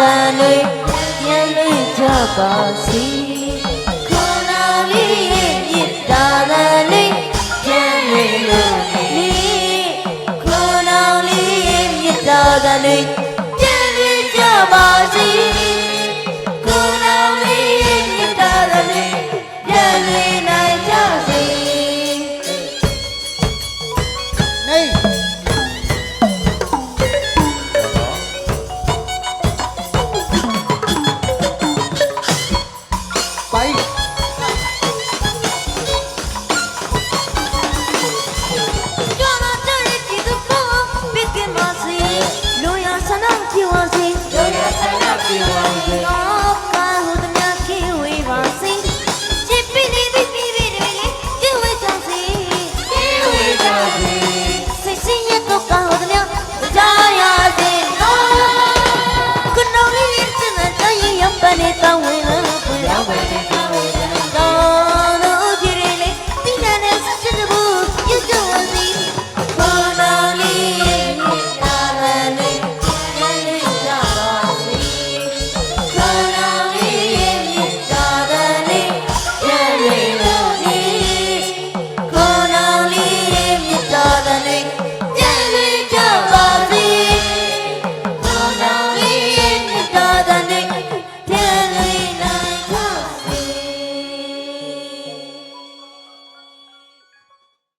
တန်လေးမြန်လေးကြပါစီခုနာလေးရဲ့မြစ်တာတန်လေးပြန်လေးလို့လေခုနာလေးရဲ့မြစ်တာတန်လေးပြန်လေးကြပါစီခုနာလေးရဲ့မြစ်တာတန်လေးပြန်လေးနိုင်ကြစီနေ everyone.